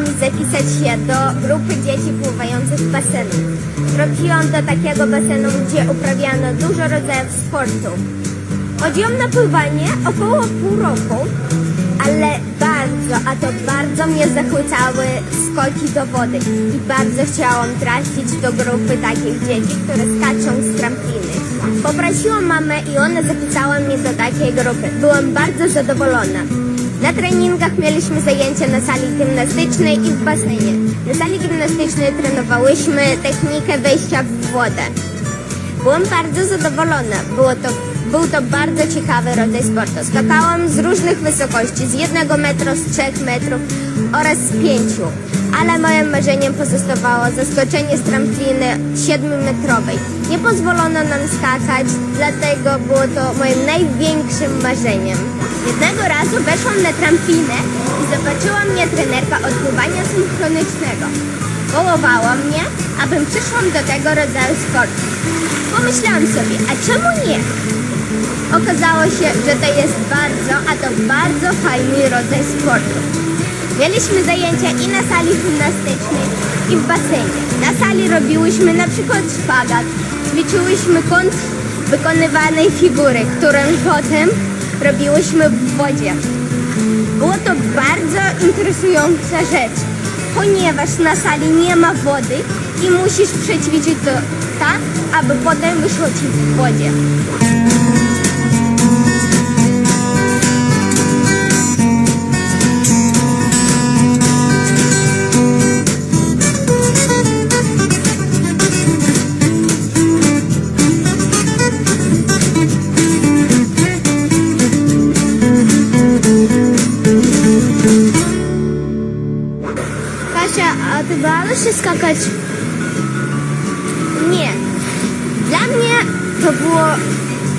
mi zapisać się do grupy dzieci pływających w basenu. Trafiłam do takiego basenu, gdzie uprawiano dużo rodzajów sportu. Chodziłam na pływanie około pół roku, ale bardzo, a to bardzo mnie zachwycały skoki do wody i bardzo chciałam trafić do grupy takich dzieci, które skaczą z trampliny. Poprosiłam mamę i ona zapisała mnie do takiej grupy. Byłam bardzo zadowolona. Na treningach mieliśmy zajęcia na sali gimnastycznej i w basenie. Na sali gimnastycznej trenowałyśmy technikę wejścia w wodę. Byłam bardzo zadowolona. Było to, był to bardzo ciekawy rodzaj sportu. Skakałam z różnych wysokości, z jednego metra, z trzech metrów oraz z pięciu. Ale moim marzeniem pozostawało zaskoczenie z trampliny siedmiometrowej. Nie pozwolono nam skakać, dlatego było to moim największym marzeniem. Jednego razu weszłam na tramplinę i zobaczyła mnie trenerka od pływania synchronicznego. Wołowała mnie, abym przyszłam do tego rodzaju sportu. Pomyślałam sobie, a czemu nie? Okazało się, że to jest bardzo, a to bardzo fajny rodzaj sportu. Mieliśmy zajęcia i na sali gimnastycznej, i w basenie. Na sali robiłyśmy na przykład szpagat, ćwiczyłyśmy kąt wykonywanej figury, którą potem robiłyśmy w wodzie. Było to bardzo interesująca rzecz, ponieważ na sali nie ma wody i musisz przećwiczyć to tak, aby potem wyszło ci w wodzie. Się skakać? Nie. Dla mnie to było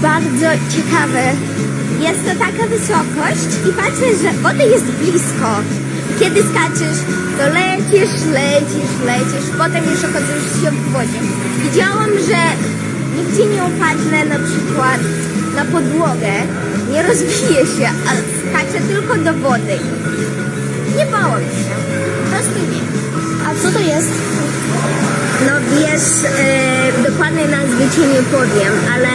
bardzo ciekawe. Jest to taka wysokość i patrzę, że woda jest blisko. Kiedy skaczesz, to lecisz, lecisz, lecisz, potem już okazujesz się w wodzie. Widziałam, że nigdzie nie upadnę na przykład na podłogę, nie rozbiję się, a skaczę tylko do wody. Nie bałam się. Co to jest? No wiesz, e, dokładnej nazwy ci nie powiem, ale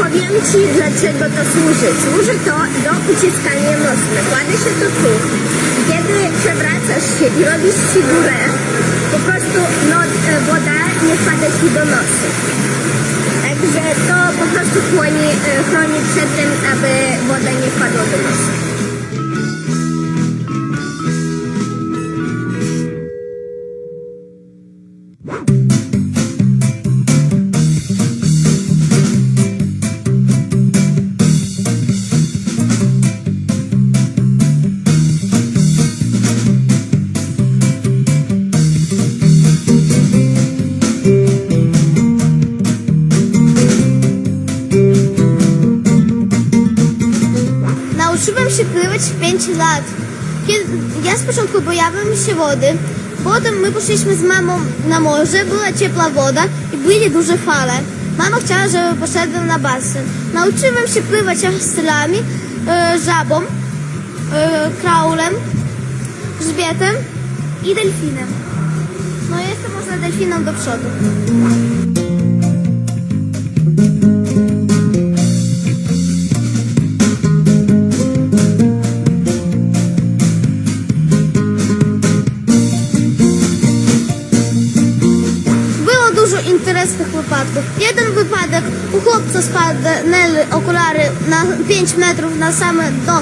powiem ci dlaczego to służy. Służy to do uciskania nosu. Nakłada się to tu. Kiedy przewracasz się i robisz figurę, po prostu no, e, woda nie wpada ci do nosu. Także to po prostu chroni, e, chroni przed tym, aby woda nie wpadła do nosu. Nauczyłem się pływać w 5 lat. Kiedy ja z początku boiłam się wody, potem my poszliśmy z mamą na morze, była ciepła woda i były duże fale. Mama chciała, żeby poszedłem na basen. Nauczyłem się pływać astrylami, e, żabą, e, kraulem, grzbietem i delfinem. No jestem można delfinem do przodu. Interesnych wypadków. Jeden wypadek, u chłopca spadnęły okulary na 5 metrów na same do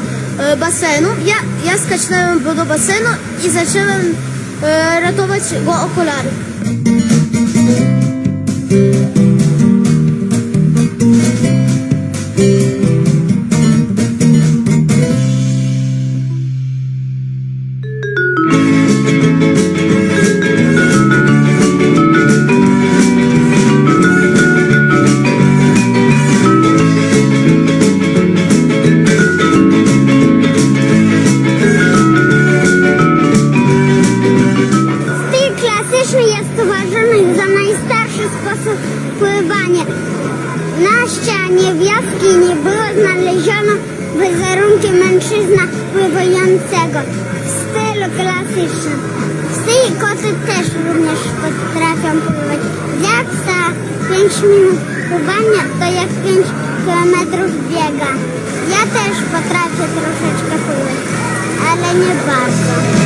e, basenu. Ja, ja skacznąłem do basenu i zacząłem e, ratować go okulary. Na ścianie w jaskini było znaleziono wizerunki mężczyzn mężczyzna pływającego w stylu klasycznym. Psy i koty też również potrafią pływać. Dla psa 5 minut pływania to jak 5 kilometrów biega. Ja też potrafię troszeczkę pływać, ale nie bardzo.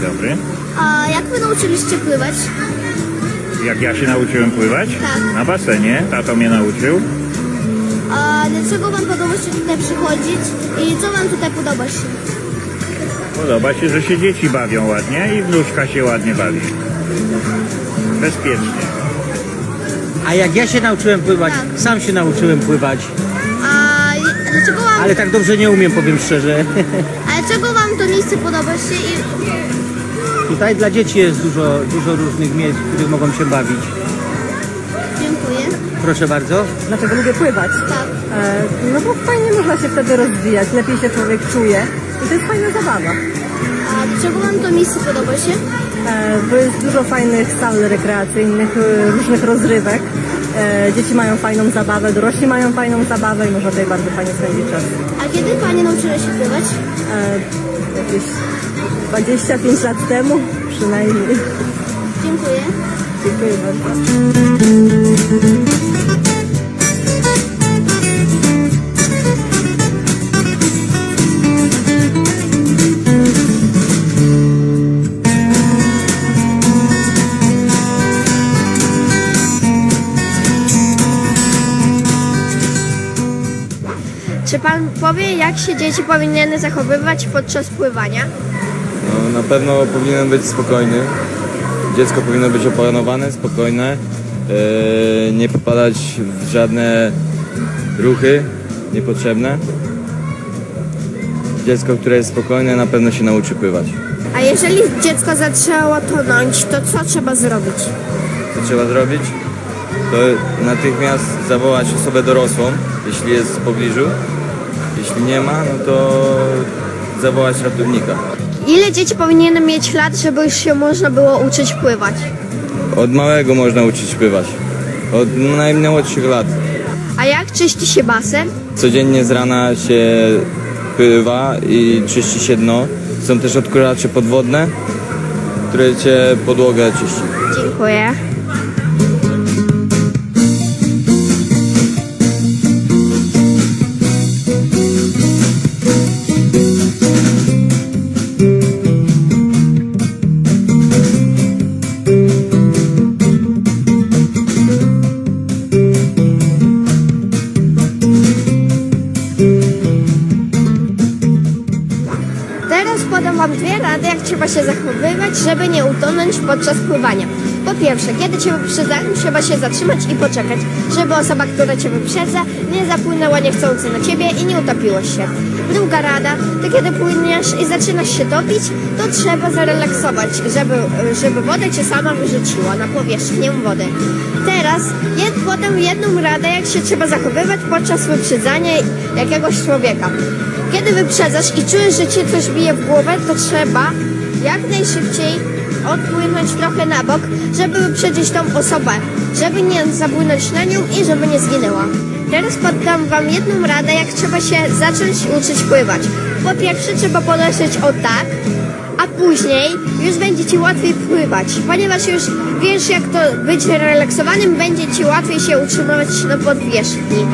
Dzień dobry. A jak wy nauczyliście pływać? Jak ja się nauczyłem pływać? Tak. Na basenie. Tato mnie nauczył. A dlaczego wam podoba się tutaj przychodzić i co wam tutaj podoba się? Podoba się, że się dzieci bawią ładnie i wnuczka się ładnie bawi. Bezpiecznie. A jak ja się nauczyłem pływać, Tak. sam się nauczyłem pływać, A i- dlaczego wam, ale tak dobrze nie umiem, powiem szczerze. ale czego wam to miejsce podoba się i Tutaj dla dzieci jest dużo, dużo różnych miejsc, w których mogą się bawić. dziękuję. Proszę bardzo. Dlaczego lubię pływać? Tak. E, no bo fajnie można się wtedy rozwijać, lepiej się człowiek czuje i to jest fajna zabawa. A dlaczego wam to miejsce podoba się? E, bo jest dużo fajnych sal rekreacyjnych, e, różnych rozrywek. E, dzieci mają fajną zabawę, dorośli mają fajną zabawę i można tutaj bardzo fajnie spędzić czas. A kiedy panie nauczyły się pływać? E, jakieś 25 lat temu przynajmniej. Dziękuję. Dziękuję bardzo. Czy pan powie, jak się dzieci powinny zachowywać podczas pływania? No, na pewno powinien być spokojny. Dziecko powinno być opanowane, spokojne, e, nie popadać w żadne ruchy niepotrzebne. Dziecko, które jest spokojne, na pewno się nauczy pływać. A jeżeli dziecko zaczęło tonąć, to co trzeba zrobić? Co trzeba zrobić? To natychmiast zawołać osobę dorosłą, jeśli jest w pobliżu. Jeśli nie ma, no to zawołać ratownika. Ile dzieci powinny mieć lat, żeby już się można było uczyć pływać? Od małego można uczyć pływać. Od najmłodszych lat. A jak czyści się basen? Codziennie z rana się pływa i czyści się dno. Są też odkurzacze podwodne, które cię podłogę czyści. Dziękuję. Się zachowywać, żeby nie utonąć podczas pływania. Po pierwsze, kiedy Cię wyprzedzają, trzeba się zatrzymać i poczekać, żeby osoba, która Cię wyprzedza, nie zapłynęła niechcący na Ciebie i nie utopiłaś się. Druga rada, to kiedy płyniesz i zaczynasz się topić, to trzeba zarelaksować, żeby, żeby woda Cię sama wyrzuciła na powierzchnię wody. Teraz jed, podam jedną radę, jak się trzeba zachowywać podczas wyprzedzania jakiegoś człowieka. Kiedy wyprzedzasz i czujesz, że cię coś bije w głowę, to trzeba jak najszybciej odpłynąć trochę na bok, żeby wyprzedzić tą osobę, żeby nie zapłynąć na nią i żeby nie zginęła. Teraz poddam Wam jedną radę, jak trzeba się zacząć uczyć pływać. Po pierwsze trzeba podejrzeć o tak, a później już będzie Ci łatwiej pływać, ponieważ już wiesz jak to być relaksowanym, będzie Ci łatwiej się utrzymywać na powierzchni.